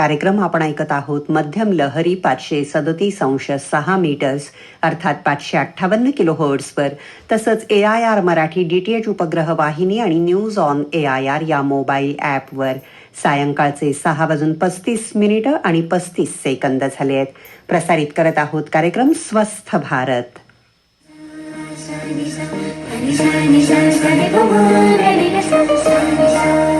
कार्यक्रम आपण ऐकत आहोत मध्यम लहरी पाचशे सदतीस अंश सहा मीटर्स अर्थात पाचशे अठ्ठावन्न किलो वर तसंच A I R Marathi DTH उपग्रह वाहिनी आणि news on A I R या मोबाईल ॲपवर सायंकाळचे सहा वाजून पस्तीस मिनिटं आणि पस्तीस सेकंद झाले आहेत प्रसारित करत आहोत कार्यक्रम स्वस्थ भारत स्वस्थ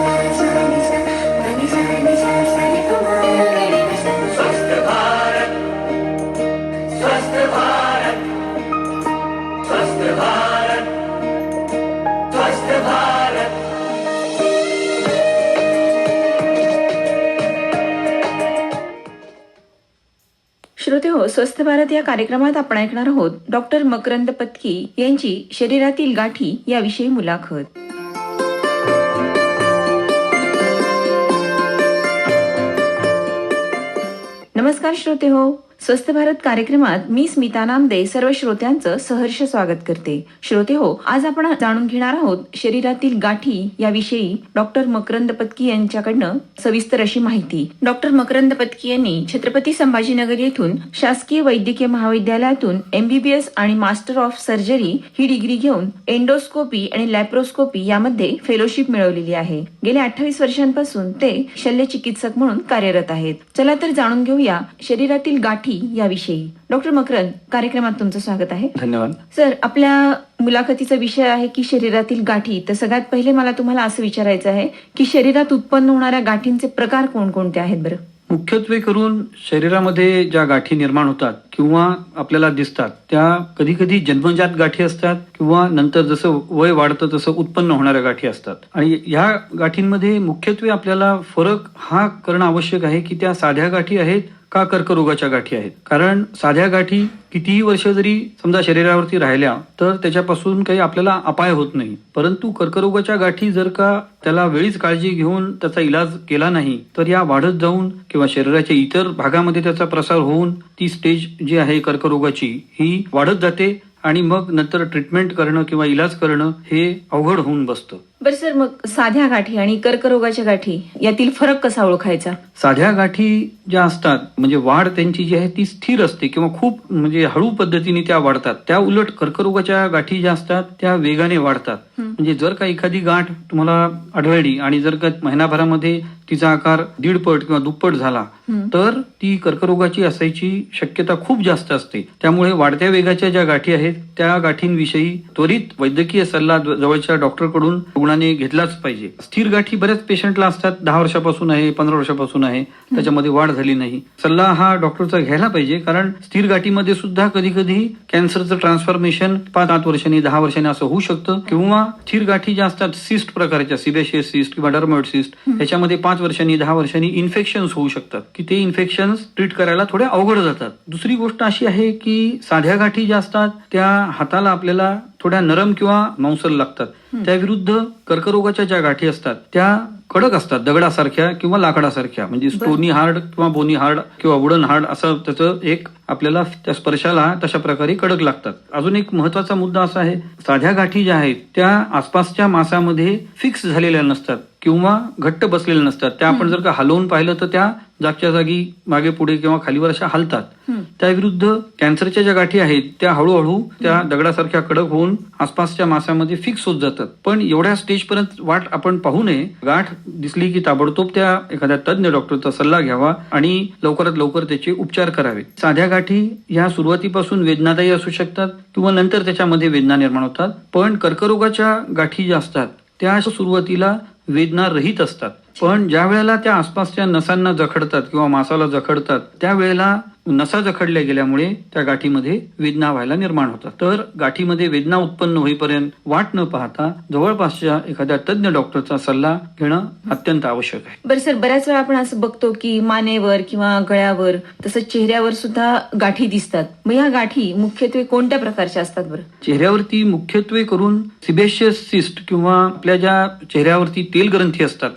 स्वस्थ भारत या कार्यक्रमात आपण ऐकणार आहोत डॉक्टर मकरंद पत्की यांची शरीरातील गाठी याविषयी मुलाखत. नमस्कार श्रोते हो. स्वस्थ भारत कार्यक्रमात मी स्मिता नामदे सर्व श्रोत्यांचं सहर्ष स्वागत करते. श्रोते हो आज आपण जाणून घेणार आहोत शरीरातील गाठी याविषयी डॉक्टर मकरंद पत्की यांच्याकडनं सविस्तर अशी माहिती. डॉक्टर मकरंद पत्की यांनी छत्रपती संभाजीनगर येथून शासकीय वैद्यकीय महाविद्यालयातून एमबीबीएस आणि मास्टर ऑफ सर्जरी ही डिग्री घेऊन एंडोस्कोपी आणि लॅप्रोस्कोपी यामध्ये फेलोशिप मिळवलेली आहे. गेल्या अठ्ठावीस वर्षांपासून ते शल्य चिकित्सक म्हणून कार्यरत आहेत. चला तर जाणून घेऊया शरीरातील गाठी याविषयी. डॉक्टर मकरंद कार्यक्रमात तुमचं स्वागत आहे. धन्यवाद. सर आपल्या मुलाखतीचा विषय आहे की शरीरातील गाठी. तर सगळ्यात पहिले मला तुम्हाला असं विचारायचं आहे की शरीरात उत्पन्न होणाऱ्या गाठींचे प्रकार कोणकोणते आहेत बरं? मुख्यत्वे करून शरीरामध्ये ज्या गाठी निर्माण होतात किंवा आपल्याला दिसतात त्या कधी कधी जन्मजात गाठी असतात किंवा नंतर जसं वय वाढतं तसं उत्पन्न होणाऱ्या गाठी असतात. आणि ह्या गाठींमध्ये मुख्यत्वे आपल्याला फरक हा करणं आवश्यक आहे की त्या साध्या गाठी आहेत का कर्करोगाच्या गाठी आहेत. कारण साध्या गाठी कितीही वर्ष जरी समजा शरीरावरती राहिल्या तर त्याच्यापासून काही आपल्याला अपाय होत नाही. परंतु कर्करोगाच्या गाठी जर का त्याला वेळीच काळजी घेऊन त्याचा इलाज केला नाही तर या वाढत जाऊन किंवा शरीराच्या इतर भागामध्ये त्याचा प्रसार होऊन ती स्टेज जी आहे कर्करोगाची ही वाढत जाते आणि मग नंतर ट्रीटमेंट करणं किंवा इलाज करणं हे अवघड होऊन बसतं. बरं सर मग साध्या गाठी आणि कर्करोगाच्या गाठी यातील फरक कसा ओळखायचा? साध्या गाठी ज्या असतात म्हणजे वाढ त्यांची जी आहे ती स्थिर असते किंवा खूप म्हणजे हळू पद्धतीने त्या वाढतात. त्या उलट कर्करोगाच्या गाठी ज्या असतात त्या वेगाने वाढतात. म्हणजे जर का एखादी गाठ तुम्हाला आढळली आणि जर का महिनाभरामध्ये तिचा आकार दीडपट किंवा दुप्पट झाला तर ती कर्करोगाची असायची शक्यता खूप जास्त असते. त्यामुळे वाढत्या वेगाच्या ज्या गाठी आहेत त्या गाठींविषयी त्वरित वैद्यकीय सल्ला जवळच्या डॉक्टरकडून रुग्णाने घेतलाच पाहिजे. स्थिर गाठी बऱ्याच पेशंटला असतात. दहा वर्षापासून आहे पंधरा वर्षापासून आहे. त्याच्यामध्ये वाढ झाली नाही. सल्ला हा डॉक्टरचा घ्यायला पाहिजे कारण स्थिर गाठीमध्ये सुद्धा कधी कधी कॅन्सरचं ट्रान्सफॉर्मेशन पाच आठ वर्षांनी दहा वर्षांनी असं होऊ शकतं. किंवा स्थिर गाठी ज्या असतात सिस्ट प्रकारच्या सिबेशियस सिस्ट किंवा डर्मोइड सिस्ट ह्याच्यामध्ये पाच वर्षांनी दहा वर्षांनी इन्फेक्शन होऊ शकतात. की ते इन्फेक्शन ट्रीट करायला थोडे अवघड जातात. दुसरी गोष्ट अशी आहे की साध्या गाठी ज्या असतात त्या हाताला आपल्याला थोड्या नरम किंवा मांसल लागतात. त्या विरुद्ध कर्करोगाच्या ज्या गाठी असतात त्या कडक असतात दगडासारख्या किंवा लाकडासारख्या. म्हणजे स्टोनी हार्ड किंवा बोनी हार्ड किंवा वुडन हार्ड असं त्याचं एक आपल्याला त्या स्पर्शाला तशा प्रकारे कडक लागतात. अजून एक महत्त्वाचा मुद्दा असा आहे साध्या गाठी ज्या आहेत त्या आसपासच्या मासामध्ये फिक्स झालेल्या नसतात किंवा घट्ट बसलेल्या नसतात. त्या आपण जर का हलवून पाहिलं तर त्या जागच्या जागी मागे पुढे किंवा खालीवर अशा हलतात. त्या विरुद्ध कॅन्सरच्या ज्या गाठी आहेत त्या हळूहळू त्या दगडासारख्या कडक होऊन आसपासच्या मासामध्ये फिक्स होत जातात. पण एवढ्या स्टेज पर्यंत वाट आपण पाहू नये. गाठ दिसली की ताबडतोब त्या एखाद्या तज्ञ डॉक्टरचा सल्ला घ्यावा आणि लवकरात लवकर त्याचे उपचार करावे. साध्या गाठी ह्या सुरुवातीपासून वेदनादायी असू शकतात किंवा नंतर त्याच्यामध्ये वेदना निर्माण होतात. पण कर्करोगाच्या गाठी ज्या असतात त्या सुरुवातीला वेदना रहित असतात. पण ज्या वेळेला त्या आसपासच्या नसांना जखडतात किंवा मासाला जखडतात त्यावेळेला नसा जखडल्या गेल्यामुळे त्या गाठीमध्ये वेदना व्हायला निर्माण होतात. तर गाठीमध्ये वेदना उत्पन्न होईपर्यंत वाट न पाहता जवळपासच्या एखाद्या तज्ञ डॉक्टरचा सल्ला घेणं अत्यंत आवश्यक आहे. बरं सर बऱ्याच वेळा आपण असं बघतो की मानेवर किंवा गळ्यावर तसंच चेहऱ्यावर सुद्धा गाठी दिसतात. मग या गाठी मुख्यत्वे कोणत्या प्रकारच्या असतात बरं? चेहऱ्यावरती मुख्यत्वे करून सिबेशियस सिस्ट किंवा आपल्या ज्या चेहऱ्यावरती तेल ग्रंथी असतात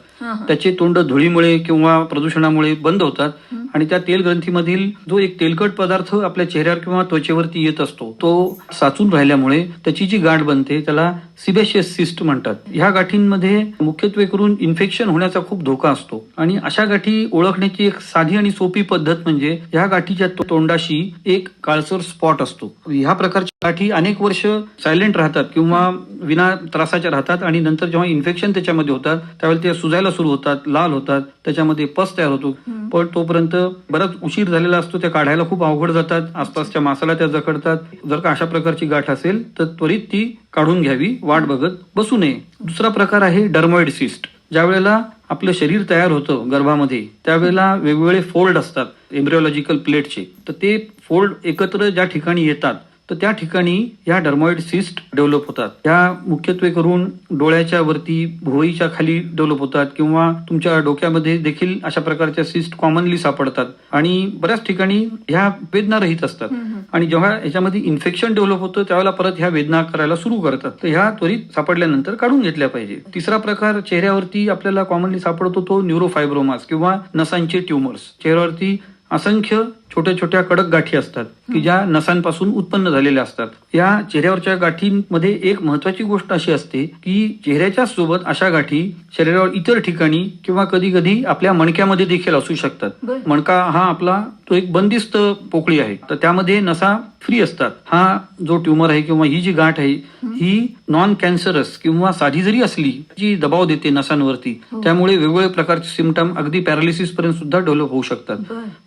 त्याचे तोंड धुळीमुळे किंवा प्रदूषणामुळे बंद होतात आणि त्या तेल ग्रंथीमधील जो एक तेलकट पदार्थ आपल्या चेहऱ्यावर किंवा त्वचेवरती येत असतो तो साचून राहिल्यामुळे त्याची जी गाठ बनते त्याला सिबेशियस सिस्ट म्हणतात. ह्या गाठींमध्ये मुख्यत्वे करून इन्फेक्शन होण्याचा खूप धोका असतो. आणि अशा गाठी ओळखण्याची एक साधी आणि सोपी पद्धत म्हणजे ह्या गाठीच्या तोंडाशी एक काळसर स्पॉट असतो. ह्या प्रकारच्या गाठी अनेक वर्ष सायलेंट राहतात किंवा विना त्रासाच्या राहतात आणि नंतर जेव्हा इन्फेक्शन त्याच्यामध्ये होतात त्यावेळेला ते सुजायला सुरू होतात लाल होतात त्याच्यामध्ये पस तयार होतो. पण तोपर्यंत बराच उशीर झालेला असतो त्या काढायला खूप अवघड जातात आसपासच्या मासाला त्या जखडतात जर का अशा प्रकारची गाठ असेल तर त्वरित ती काढून घ्यावी वाट बघत बसू नये. दुसरा प्रकार आहे डर्मॉइड सिस्ट ज्या वेळेला आपलं शरीर तयार होतं गर्भामध्ये त्यावेळेला वेगवेगळे फोल्ड असतात एम्ब्रिओलॉजिकल प्लेटचे तर ते फोल्ड एकत्र ज्या ठिकाणी येतात तर त्या ठिकाणी या डर्मॉइड सिस्ट डेव्हलप होतात. या मुख्यत्वे करून डोळ्याच्या वरती भुवईच्या खाली डेव्हलप होतात किंवा तुमच्या डोक्यामध्ये देखील अशा प्रकारच्या सिस्ट कॉमनली सापडतात. आणि बऱ्याच ठिकाणी ह्या वेदना रहित असतात आणि जेव्हा ह्याच्यामध्ये इन्फेक्शन डेव्हलप होतं त्यावेळेला परत ह्या वेदना करायला सुरू करतात. तर ह्या त्वरित सापडल्यानंतर काढून घेतल्या पाहिजे. तिसरा प्रकार चेहऱ्यावरती आपल्याला कॉमनली सापडतो तो न्यूरोफायब्रोमास किंवा नसांचे ट्युमर्स चेहऱ्यावरती असंख्य छोट्या छोट्या कडक गाठी असतात की ज्या नसांपासून उत्पन्न झालेल्या असतात. या चेहऱ्यावरच्या गाठींमध्ये एक महत्वाची गोष्ट अशी असते की चेहऱ्याच्या सोबत अशा गाठी शरीरावर इतर ठिकाणी किंवा कधी कधी आपल्या मणक्यामध्ये देखील असू शकतात. मणका हा आपला तो एक बंदिस्त पोकळी आहे. तर त्यामध्ये नसा फ्री असतात. हा जो ट्युमर आहे किंवा ही जी गाठ आहे ही. नॉन कॅन्सरस किंवा साधी जरी असली जी दबाव देते नसांवरती त्यामुळे वेगवेगळे प्रकारचे सिमटम अगदी पॅरालिसिस पर्यंत सुद्धा डेव्हलप होऊ शकतात.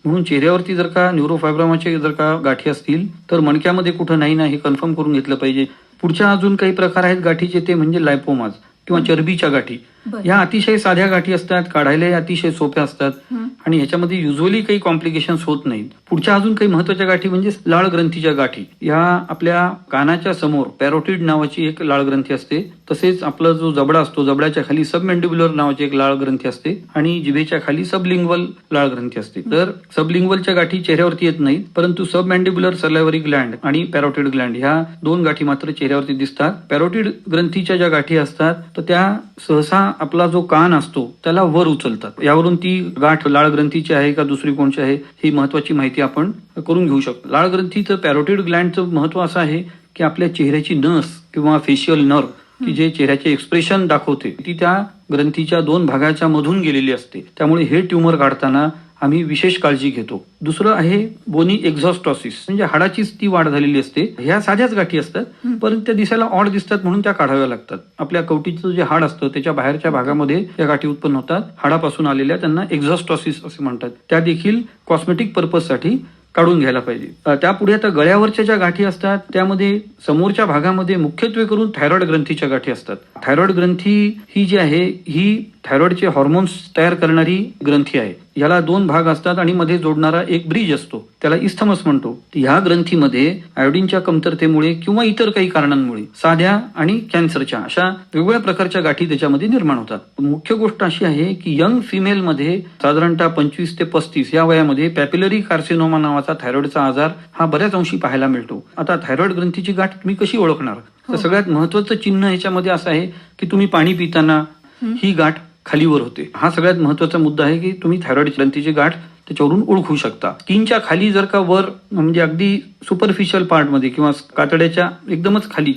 म्हणून चेहऱ्यावरती जर का न्यूरोफायब्रोमाचे जर का गाठी असतील तर मणक्यामध्ये कुठं नाही ना हे कन्फर्म करून घेतलं पाहिजे. पुढच्या अजून काही प्रकार आहेत गाठीचे ते म्हणजे लायपोमाज किंवा चरबीच्या गाठी. ह्या अतिशय साध्या गाठी असतात काढायलाही अतिशय सोप्या असतात. आणि ह्याच्यामध्ये युजली काही कॉम्प्लिकेशन्स होत नाहीत. पुढच्या अजून काही महत्त्वाच्या गाठी म्हणजे लाळ ग्रंथीच्या गाठी. या आपल्या कानाच्या समोर पॅरोटिड नावाची एक लाळ ग्रंथी असते. तसेच आपला जो जबडा असतो जबड्याच्या खाली सबमेंडिब्युलर नावाची एक लाळ ग्रंथी असते. आणि जिभेच्या खाली सबलिंग्वल लाळ ग्रंथी असते. तर सबलिंग्वलच्या गाठी चेहऱ्यावरती येत नाहीत परंतु सबमॅन्डिब्युलर सलायवरी ग्लँड आणि पॅरोटिड ग्लँड ह्या दोन गाठी मात्र चेहऱ्यावरती दिसतात. पॅरोटिड ग्रंथीच्या ज्या गाठी असतात तर त्या सहसा आपला जो कान असतो त्याला वर उचलतात. यावरून ती गाठ लाळ ग्रंथीची आहे का दुसरी कोणची आहे ही महत्वाची माहिती आपण करून घेऊ शकतो. लाळ ग्रंथीचं पॅरोटिड ग्लँडचं महत्त्व असं आहे की आपल्या चेहऱ्याची नस किंवा फेशियल नर्व की जे चेहऱ्याचे एक्सप्रेशन दाखवते ती त्या ग्रंथीच्या दोन भागाच्या मधून गेलेली असते. त्यामुळे हे ट्युमर काढताना आम्ही विशेष काळजी घेतो. दुसरं आहे बोनी एक्झॉस्टॉसिस म्हणजे हाडाचीच ती वाढ झालेली असते. ह्या साध्याच गाठी असतात परंतु त्या दिसायला ऑड दिसतात म्हणून त्या काढाव्या लागतात. आपल्या कवटीचं जे हाड असतं त्याच्या बाहेरच्या भागामध्ये त्या गाठी उत्पन्न होतात. हाडापासून आलेल्या त्यांना एक्झॉस्टॉसिस असे म्हणतात. त्या देखील कॉस्मेटिक पर्पजसाठी काढून घ्यायला पाहिजे. त्यापुढे आता गळ्यावरच्या ज्या गाठी असतात त्यामध्ये समोरच्या भागामध्ये मुख्यत्वे करून थायरॉइड ग्रंथीच्या गाठी असतात. थायरॉइड ग्रंथी ही जी आहे ही थायरॉइडचे हॉर्मोन्स तयार करणारी ग्रंथी आहे. याला दोन भाग असतात आणि मध्ये जोडणारा एक ब्रिज असतो. त्याला इस्थमस म्हणतो. ह्या ग्रंथीमध्ये आयोडीनच्या कमतरतेमुळे किंवा इतर काही कारणांमुळे साध्या आणि कॅन्सरच्या अशा वेगवेगळ्या प्रकारच्या गाठी त्याच्यामध्ये निर्माण होतात. मुख्य गोष्ट अशी आहे की यंग फिमेलमध्ये साधारणतः पंचवीस ते पस्तीस या वयामध्ये पॅपिलरी कार्सिनोमा नावाचा थायरॉइडचा आजार हा बऱ्याच अंशी पाहायला मिळतो. आता थायरॉइड ग्रंथीची गाठ तुम्ही कशी ओळखणार? तर सगळ्यात महत्वाचं चिन्ह ह्याच्यामध्ये असं आहे की तुम्ही पाणी पिताना ही गाठ खालीवर होते. हा सगळ्यात महत्त्वाचा मुद्दा आहे की तुम्ही थायरॉईड ग्रंथीची गाठ त्याच्यावरून ओळखू शकता. स्किनच्या खाली जर का वर म्हणजे अगदी सुपरफिशियल पार्टमध्ये किंवा कातड्याच्या एकदमच खाली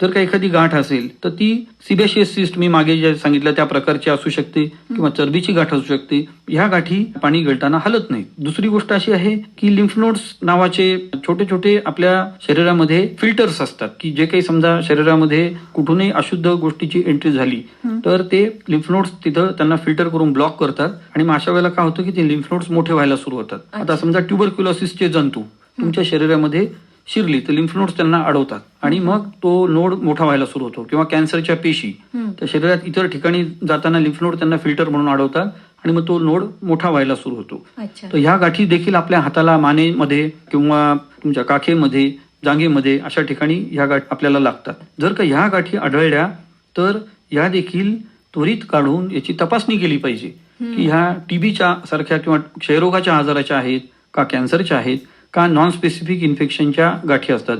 जर का एखादी गाठ असेल तर ती सिबेशियस सिस्ट मी मागे जे सांगितलं त्या प्रकारची असू शकते किंवा चरबीची गाठ असू शकते. ह्या गाठी पाणी गळताना हलत नाही दुसरी गोष्ट अशी आहे की लिम्फ नोड्स नावाचे छोटे छोटे आपल्या शरीरामध्ये फिल्टर्स असतात की जे काही समजा शरीरामध्ये कुठूनही अशुद्ध गोष्टीची एंट्री झाली तर ते लिम्फ नोड्स तिथं त्यांना फिल्टर करून ब्लॉक करतात. आणि मग अशा वेळेला काय होतं की ते लिम्फ नोड्स मोठे व्हायला सुरू होतात. आता समजा ट्युबरक्युलोसिसचे जंतू तुमच्या शरीरामध्ये शिरली तर लिम्फ नोड्स त्यांना अडवतात. आणि मग तो नोड मोठा व्हायला सुरू होतो. किंवा कॅन्सरच्या पेशी त्या शरीरात इतर ठिकाणी जाताना लिम्फ नोड त्यांना फिल्टर म्हणून अडवतात आणि मग तो नोड मोठा व्हायला सुरू होतो. तर ह्या गाठी देखील आपल्या हाताला मानेमध्ये किंवा तुमच्या काखेमध्ये जांगेमध्ये अशा ठिकाणी ह्या गाठी आपल्याला लागतात. जर का ह्या गाठी आढळल्या तर या देखील त्वरित काढून याची तपासणी केली पाहिजे. की ह्या टीबीच्या सारख्या किंवा क्षयरोगाच्या आजाराच्या आहेत का कॅन्सरच्या आहेत का नॉन स्पेसिफिक इन्फेक्शनच्या गाठी असतात.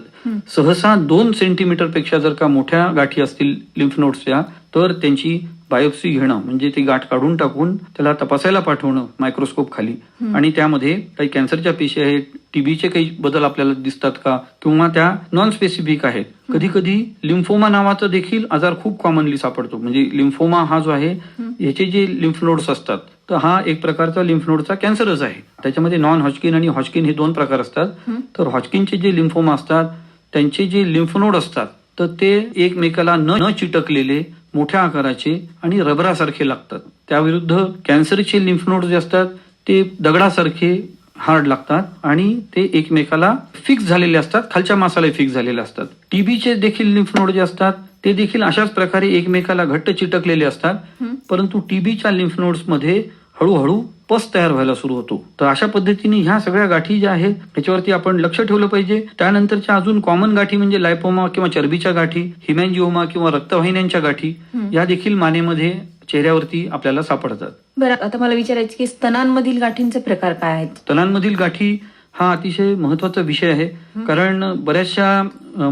सहसा दोन सेंटीमीटरपेक्षा जर का मोठ्या गाठी असतील लिम्फ नोड्सच्या तर त्यांची बायोप्सी घेणं म्हणजे ती गाठ काढून टाकून त्याला तपासायला पाठवणं मायक्रोस्कोप खाली. आणि त्यामध्ये काही कॅन्सरच्या पेशी आहेत टीबीचे काही बदल आपल्याला दिसतात का? किंवा त्या नॉन स्पेसिफिक आहेत. कधी कधी लिम्फोमा नावाचा देखील आजार खूप कॉमनली सापडतो. म्हणजे लिम्फोमा हा जो आहे याचे जे लिम्फ नोड्स असतात तर हा एक प्रकारचा लिम्फ नोडचा कॅन्सरच आहे. त्याच्यामध्ये नॉन हॉचकिन आणि हॉचकिन हे दोन प्रकार असतात. तर हॉचकिनचे जे लिम्फोमा असतात त्यांचे जे लिम्फ नोड असतात तर ते एकमेकाला न न चिटकलेले मोठ्या आकाराचे आणि रबरासारखे लागतात. त्याविरुद्ध कॅन्सरचे लिम्फ नोड जे असतात ते दगडासारखे हार्ड लागतात आणि ते एकमेकाला फिक्स झालेले असतात खालच्या मासाला फिक्स झालेले असतात. टीबीचे देखील लिम्फ नोड जे असतात ते देखील अशाच प्रकारे एकमेकाला घट्ट चिटकलेले असतात. परंतु टीबीच्या लिम्फ नोड्समध्ये हळूहळू पस तयार व्हायला सुरू होतो. तर अशा पद्धतीने ह्या सगळ्या गाठी ज्या आहेत त्याच्यावरती आपण लक्ष ठेवलं पाहिजे. त्यानंतरच्या अजून कॉमन गाठी म्हणजे लायपोमा किंवा चरबीच्या गाठी हिमॅन्जिओमा किंवा रक्तवाहिन्यांच्या गाठी या देखील मानेमध्ये चेहऱ्यावरती आपल्याला सापडतात. बरं आता मला विचारायचं की स्तनांमधील गाठींचे प्रकार काय आहेत? स्तनांमधील गाठी हा अतिशय महत्त्वाचा विषय आहे. कारण बऱ्याचशा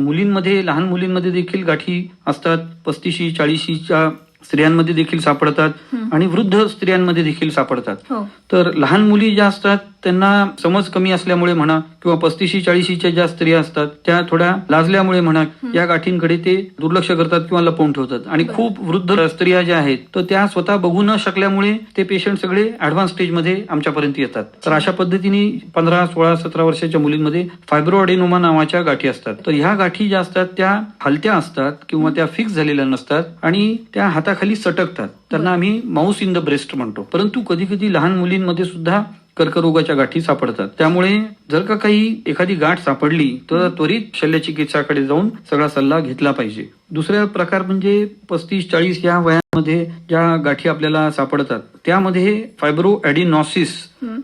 मुलींमध्ये लहान मुलींमध्ये देखील गाठी असतात. पस्तीशी चाळीशीच्या स्त्रियांमध्ये देखील सापडतात आणि वृद्ध स्त्रियांमध्ये देखील सापडतात. हो. तर लहान मुली ज्या असतात त्यांना समज कमी असल्यामुळे म्हणा किंवा पस्तीशी चाळीशीच्या ज्या स्त्रिया असतात त्या थोड्या लाजल्यामुळे म्हणा या गाठींकडे ते दुर्लक्ष करतात किंवा लपवून ठेवतात. आणि खूप वृद्ध स्त्रिया ज्या आहेत तर त्या स्वतः बघू न शकल्यामुळे ते पेशंट सगळे ऍडव्हान्स स्टेजमध्ये आमच्यापर्यंत येतात. तर अशा पद्धतीने पंधरा सोळा सतरा वर्षाच्या मुलींमध्ये फायब्रोअडेनोमा नावाच्या गाठी असतात. तर ह्या गाठी ज्या असतात त्या हलत्या असतात किंवा त्या फिक्स झालेल्या नसतात आणि त्या हाताखाली सटकतात. त्यांना आम्ही माऊस इन द ब्रेस्ट म्हणतो. परंतु कधी कधी लहान मुलींमध्ये सुद्धा कर्करोगाच्या गाठी सापडतात. त्यामुळे जर का काही एखादी गाठ सापडली तर त्वरित शल्य चिकित्साकडे जाऊन सगळा सल्ला घेतला पाहिजे. दुसरा प्रकार म्हणजे पस्तीस चाळीस या वयामध्ये ज्या गाठी आपल्याला सापडतात त्यामध्ये फायब्रो ॲडिनॉसिस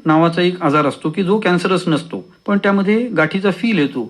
नावाचा एक आजार असतो की जो कॅन्सरस नसतो. पण त्यामध्ये गाठीचा फील येतो.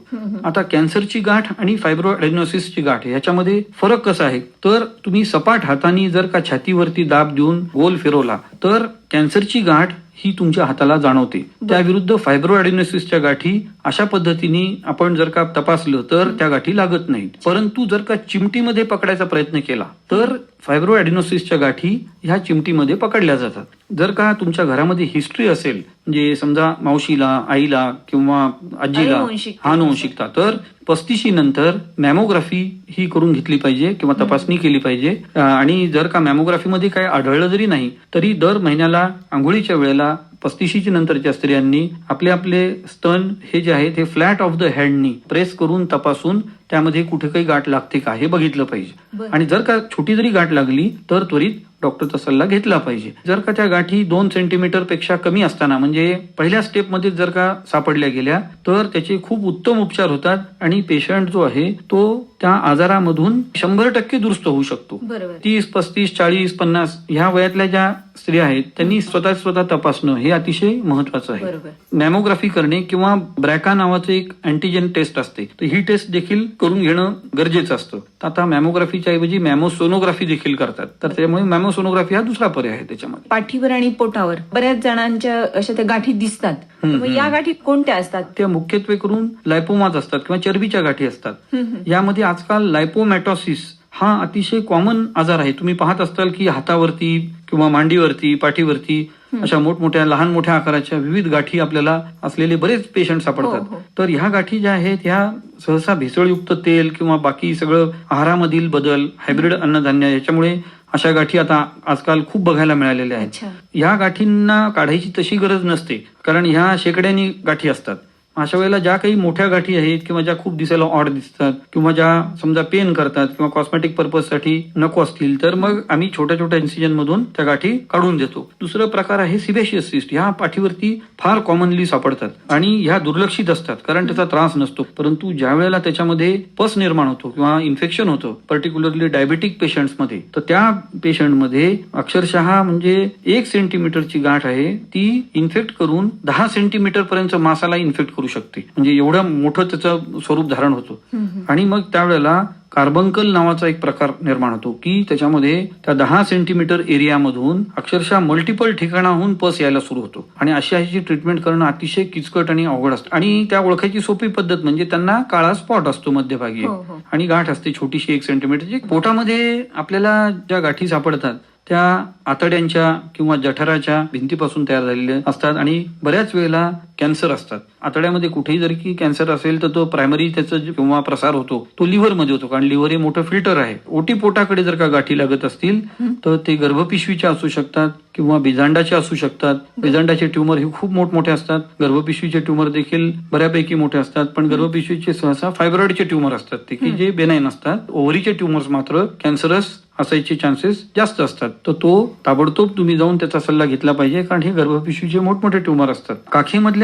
आता कॅन्सरची गाठ आणि फायब्रो ॲडिनॉसिसची गाठ ह्याच्यामध्ये फरक कसा आहे? तर तुम्ही सपाट हाताने जर का छातीवरती दाब देऊन गोल फिरवला तर कॅन्सरची गाठ ही तुमच्या हाताला जाणवते. त्याविरुद्ध फायब्रो ॲडिनोसिसच्या गाठी अशा पद्धतीने आपण जर का तपासलं तर त्या गाठी लागत नाहीत. परंतु जर का चिमटीमध्ये पकडायचा प्रयत्न केला तर फायब्रो ॲडिनोसिसच्या गाठी ह्या चिमटीमध्ये पकडल्या जातात. जर का तुमच्या घरामध्ये हिस्ट्री असेल म्हणजे समजा मावशीला आईला किंवा आजीला अनुवंशिकता. हा अनुवंशिकता तर पस्तीशी नंतर मॅमोग्राफी ही करून घेतली पाहिजे किंवा तपासणी केली पाहिजे. आणि जर का मॅमोग्राफीमध्ये काही आढळलं जरी नाही तरी दर महिन्याला आंघोळीच्या वेळेला पस्तीशीच्या नंतरच्या स्त्रियांनी आपले आपले स्तन हे जे आहे ते फ्लॅट ऑफ द हँडनी प्रेस करून तपासून त्यामध्ये कुठे काही गाठ लागते का हे बघितलं पाहिजे. आणि जर का छोटी जरी गाठ लागली तर त्वरित डॉक्टरचा सल्ला घेतला पाहिजे. जर का त्या गाठी दोन सेंटीमीटरपेक्षा कमी असताना म्हणजे पहिल्या स्टेपमध्ये जर का सापडल्या गेल्या तर त्याचे खूप उत्तम उपचार होतात आणि पेशंट जो आहे तो त्या आजारामधून शंभर टक्के दुरुस्त होऊ शकतो. तीस पस्तीस चाळीस पन्नास ह्या वयातल्या ज्या स्त्रिया आहेत त्यांनी स्वतः स्वतः तपासणं हे अतिशय महत्वाचं आहे. मॅमोग्राफी करणे किंवा ब्रॅका नावाचं एक अँटीजेन टेस्ट असते. तर ही टेस्ट देखील करून घेणं गरजेचं असतं. तर आता मॅमोग्राफीच्या ऐवजी मॅमोसोनोग्राफी देखील करतात. तर त्यामुळे मॅमोसोनोग्राफी हा दुसरा पर्याय आहे त्याच्यामध्ये. पाठीवर आणि पोटावर. बऱ्याच जणांच्या अशा त्या गाठी दिसतात. मग या गाठी कोणत्या असतात? त्या मुख्यत्वे करून लायपोमाज असतात किंवा चरबीच्या गाठी असतात. यामध्ये आजकाल लायपोमॅटॉसिस हा अतिशय कॉमन आजार आहे. तुम्ही पाहत असताल की हातावरती किंवा मांडीवरती पाठीवरती अशा मोठमोठ्या लहान मोठ्या आकाराच्या विविध गाठी आपल्याला असलेले बरेच पेशंट हो, सापडतात. हो. तर ह्या गाठी ज्या आहेत ह्या सहसा भेसळयुक्त तेल किंवा बाकी सगळं आहारामधील बदल हायब्रिड अन्नधान्य याच्यामुळे अशा गाठी आता आजकाल खूप बघायला मिळालेल्या आहेत. अच्छा. या गाठींना काढायची तशी गरज नसते कारण ह्या शेकड्यानी गाठी असतात. अशा वेळेला ज्या काही मोठ्या गाठी आहेत किंवा ज्या खूप दिसायला ऑड दिसतात किंवा ज्या समजा पेन करतात किंवा कॉस्मेटिक पर्पजसाठी नको असतील तर मग आम्ही छोट्या छोट्या इन्सिजन मधून त्या गाठी काढून देतो. दुसरं प्रकार आहे सिबेशियस सिस्ट ह्या पाठीवरती फार कॉमनली सापडतात आणि ह्या दुर्लक्षित असतात कारण त्याचा त्रास नसतो. परंतु ज्या वेळेला त्याच्यामध्ये पस निर्माण होतो किंवा इन्फेक्शन होतं पर्टिक्युलरली डायबेटिक पेशंटमध्ये तर त्या पेशंटमध्ये अक्षरशः म्हणजे एक सेंटीमीटरची गाठ आहे ती इन्फेक्ट करून दहा सेंटीमीटर पर्यंत मासाला इन्फेक्ट करू शकते. म्हणजे एवढं मोठं त्याचं स्वरूप धारण होतं. आणि मग त्यावेळेला कार्बंकल नावाचा एक प्रकार निर्माण होतो की त्याच्यामध्ये त्या दहा सेंटीमीटर एरियामधून अक्षरशः मल्टिपल ठिकाणाहून पस यायला सुरू होतो. आणि अशी ह्याची ट्रीटमेंट करणं अतिशय किचकट आणि अवघड असतं. आणि त्या ओळखायची सोपी पद्धत म्हणजे त्यांना काळा स्पॉट असतो मध्यभागी हो, हो. आणि गाठ असते छोटीशी एक सेंटीमीटरची पोटामध्ये आपल्याला ज्या गाठी सापडतात त्या आतड्यांच्या किंवा जठराच्या भिंतीपासून तयार झालेले असतात. आणि बऱ्याच वेळेला कॅन्सर असतात. आतड्यामध्ये कुठेही जरी की कॅन्सर असेल तर तो प्रायमरी त्याचा जे- किंवा प्रसार होतो तो लिव्हरमध्ये होतो. कारण लिव्हर हे मोठं फिल्टर आहे. ओटी पोटाकडे जर का गाठी लागत असतील तर ते गर्भपिशवीच्या असू शकतात किंवा बिजांडाचे असू शकतात. बिजांडाचे ट्यूमर हे खूप मोठमोठे असतात. गर्भपिशवीचे ट्यूमर देखील बऱ्यापैकी मोठे असतात. पण गर्भपिशवीचे सहसा फायब्रॉइडचे ट्यूमर असतात. ते की जे बेनाईन असतात ओव्हरीचे ट्यूमर्स मात्र कॅन्सरस असायचे चान्सेस जास्त असतात. तर तो ताबडतोब तुम्ही जाऊन त्याचा सल्ला घेतला पाहिजे. कारण हे गर्भपिशवीचे मोठमोठे ट्यूमर असतात.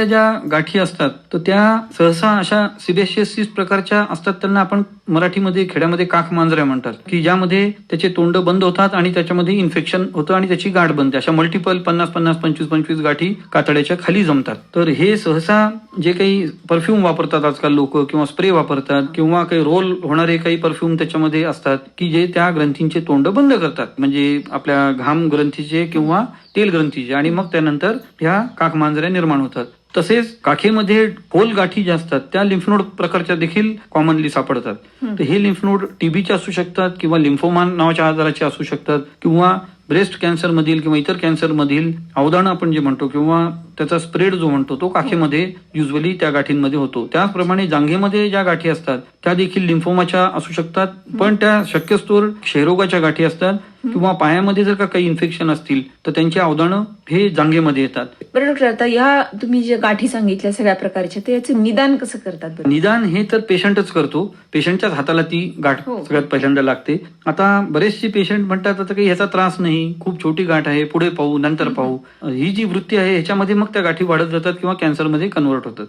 काखेमधल्या ज्या गाठी असतात तर त्या सहसा अशा सिबेशियसिस प्रकारच्या असतात त्यांना आपण मराठीमध्ये खेड्यामध्ये काख मांजऱ्या म्हणतात. की ज्यामध्ये त्याचे तोंड बंद होतात आणि त्याच्यामध्ये इन्फेक्शन होतं आणि त्याची गाठ बनते. अशा मल्टिपल पन्नास पन्नास पंचवीस पंचवीस गाठी कातड्याच्या खाली जमतात. तर हे सहसा जे काही परफ्यूम वापरतात आजकाल लोक किंवा स्प्रे वापरतात किंवा काही रोल होणारे काही परफ्यूम त्याच्यामध्ये असतात की जे त्या ग्रंथींचे तोंड बंद करतात. म्हणजे आपल्या घाम ग्रंथीचे किंवा तेल ग्रंथीचे. आणि मग त्यानंतर ह्या काख मांजऱ्या निर्माण होतात. तसेच काखेमध्ये खोल गाठी ज्या असतात त्या लिम्फनोड प्रकारच्या देखील कॉमनली सापडतात. तर हे लिम्फनोड टीबीचे असू शकतात किंवा लिम्फोमान नावाच्या आजाराचे असू शकतात किंवा ब्रेस्ट कॅन्सर मधील किंवा इतर कॅन्सर मधील अवदानं आपण जे म्हणतो किंवा त्याचा स्प्रेड जो म्हणतो तो काखेमध्ये युजली त्या गाठींमध्ये होतो. त्याचप्रमाणे जांघेमध्ये ज्या गाठी असतात त्या देखील लिम्फोमाच्या असू शकतात पण त्या शक्यस्तोर क्षयरोगाच्या गाठी असतात किंवा पायामध्ये जर का काही इन्फेक्शन असतील तर त्यांची अवदानं हे जांघेमध्ये येतात. बरं डॉक्टर आता या तुम्ही जे गाठी सांगितल्या सगळ्या प्रकारच्या ते याचं निदान कसं करतात निदान हे तर पेशंटच करतो. पेशंटच्याच हाताला ती गाठ हो. सगळ्यात पहिल्यांदा लागते. आता बरेचसे पेशंट म्हणतात आता काही ह्याचा त्रास नाही खूप छोटी गाठ आहे पुढे पाहू नंतर पाहू. ही जी वृत्ती आहे ह्याच्यामध्ये मग त्या गाठी वाढत जातात किंवा कॅन्सरमध्ये कन्वर्ट होतात.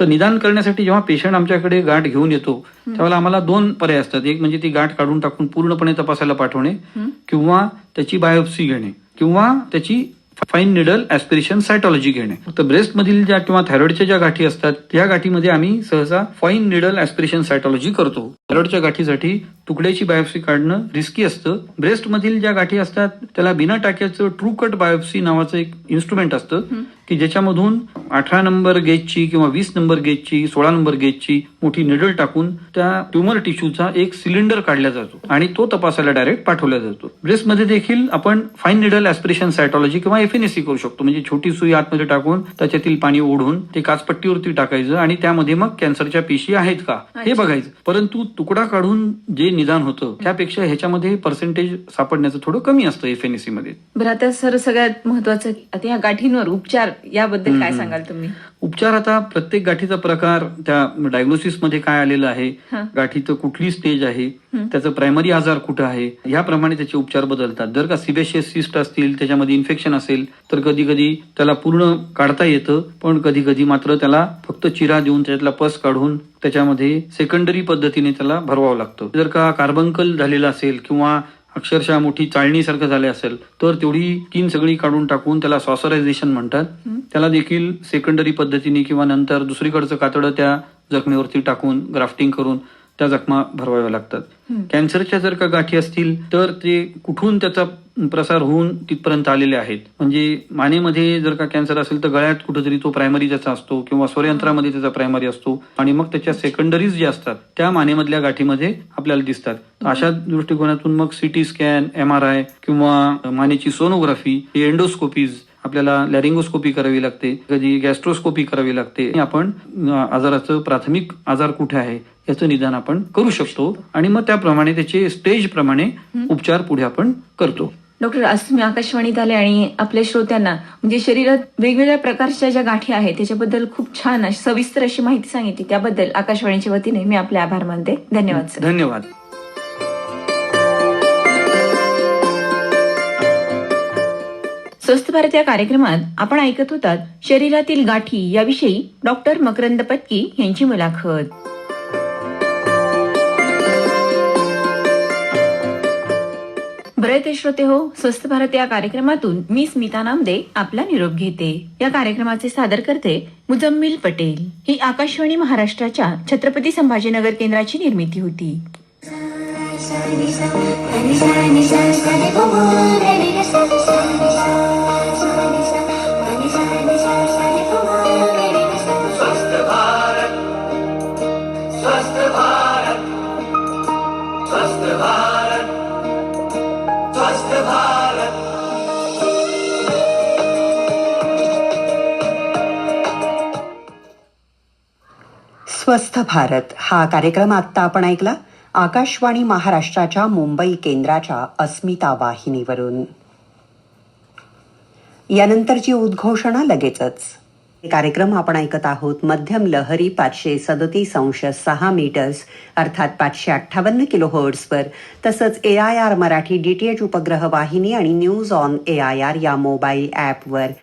तर निदान करण्यासाठी जेव्हा पेशंट आमच्याकडे गाठ घेऊन येतो त्यावेळेला आम्हाला दोन पर्याय असतात. एक म्हणजे ती गाठ काढून टाकून पूर्णपणे तपासायला पाठवणे किंवा त्याची बायोप्सी घेणे किंवा त्याची फाईन निडल ऍस्पिरेशन सायटॉलॉजी घेणे. तर ब्रेस्ट मधील ज्या किंवा थायरॉइडच्या ज्या गाठी असतात त्या गाठीमध्ये आम्ही सहसा फाईन निडल ऍस्पिरेशन सायटॉलॉजी करतो. थायरॉइडच्या गाठीसाठी तुकड्याची बायोप्सी काढणं रिस्की असतं. ब्रेस्ट मधील ज्या गाठी असतात त्याला बिना टाक्याचं ट्रू कट बायोप्सी नावाचं एक इन्स्ट्रुमेंट असतं. की ज्याच्यामधून अठरा नंबर गेजची किंवा वीस नंबर गेजची सोळा नंबर गेजची मोठी निडल टाकून त्या ट्युमर टिश्यूचा एक सिलेंडर काढला जातो आणि तो तपासायला डायरेक्ट पाठवला जातो. ब्रेस्टमध्ये देखील आपण फाईन निडल ऍस्पिरेशन सायटॉलॉजी किंवा एफएनएससी करू शकतो. म्हणजे छोटी सुई आतमध्ये टाकून त्याच्यातील पाणी ओढून ते काचपट्टीवरती टाकायचं आणि त्यामध्ये मग कॅन्सरच्या पेशी आहेत का हे. बघायचं. परंतु तुकडा काढून जे निदान होतं त्यापेक्षा ह्याच्यामध्ये पर्सेंटेज सापडण्याचं थोडं कमी असतं एफएनएससी मध्ये. बरं आता सर सगळ्यात महत्वाचं आता या गाठींवर उपचार याबद्दल काय सांगाल तुम्ही? उपचार आता प्रत्येक गाठीचा प्रकार त्या डायग्नोसिसमध्ये काय आलेलं आहे. गाठीचं कुठली स्टेज आहे त्याचं प्रायमरी आजार कुठं आहे याप्रमाणे त्याचे उपचार बदलतात. जर का सिबेशियस सिस्ट असतील त्याच्यामध्ये इन्फेक्शन असेल तर कधी कधी त्याला पूर्ण काढता येतं पण कधी कधी मात्र त्याला फक्त चिरा देऊन त्याच्यातला पस काढून त्याच्यामध्ये सेकंडरी पद्धतीने त्याला भरवावं लागतं. जर का कार्बंकल झालेला असेल किंवा अक्षरशः मोठी चाळणीसारखं झाले असेल तर तेवढी किन सगळी काढून टाकून त्याला सॉसरायझेशन म्हणतात. त्याला देखील सेकंडरी पद्धतीने किंवा नंतर दुसरीकडचं कातडं त्या जखमेवरती टाकून ग्राफ्टिंग करून त्या जखमा भरवाव्या लागतात. कॅन्सरच्या जर का गाठी असतील तर ते कुठून त्याचा प्रसार होऊन तिथपर्यंत आलेले आहेत. म्हणजे मानेमध्ये जर का कॅन्सर असेल तर गळ्यात कुठेतरी तो प्रायमरी त्याचा असतो किंवा स्वरयंत्रामध्ये त्याचा प्रायमरी असतो आणि मग त्याच्या सेकंडरीज ज्या असतात त्या मानेमधल्या गाठीमध्ये आपल्याला दिसतात. अशा दृष्टिकोनातून मग CT scan M R I किंवा मानेची सोनोग्राफी एंडोस्कोपीज आपल्याला लॅरिंगोस्कोपी करावी लागते कधी गॅस्ट्रोस्कोपी करावी लागते. आपण आजाराचं प्राथमिक आजार कुठे आहे याचं निदान आपण करू शकतो. आणि मग त्याप्रमाणे त्याचे स्टेज प्रमाणे उपचार पुढे आपण करतो. डॉक्टर आज तुम्ही आकाशवाणीत आले आणि आपल्या श्रोत्यांना म्हणजे शरीरात वेगवेगळ्या प्रकारच्या ज्या गाठी आहेत त्याच्याबद्दल खूप छान अशी सविस्तर अशी माहिती सांगितली. त्याबद्दल आकाशवाणीच्या वतीने मी आपले आभार मानते. धन्यवाद सर. धन्यवाद. स्वस्थ भारत या कार्यक्रमात आपण ऐकत होतात शरीरातील गाठी याविषयी डॉक्टर मकरंद पत्की यांची मुलाखत. बरं श्रोते हो स्वस्थ भारत या कार्यक्रमातून मी स्मिता नामदे आपला निरोप घेते. या कार्यक्रमाचे सादर करते मुजम्मिल पटेल. ही आकाशवाणी महाराष्ट्राच्या छत्रपती संभाजीनगर केंद्राची निर्मिती होती. Bye. स्वस्थ भारत हा कार्यक्रम आत्ता आपण ऐकला. आकाशवाणी महाराष्ट्राच्या मुंबई केंद्राच्या अस्मिता वाहिनीवरून. यानंतरची उद्घोषणा लगेचच. हे कार्यक्रम आपण ऐकत आहोत मध्यम लहरी पाचशे सदतीस अंश सहा मीटर्स अर्थात पाचशे अठ्ठावन्न किलो हर्ट्सवर तसंच A I R Marathi DTH उपग्रह वाहिनी आणि news on A I R या मोबाईल ॲपवर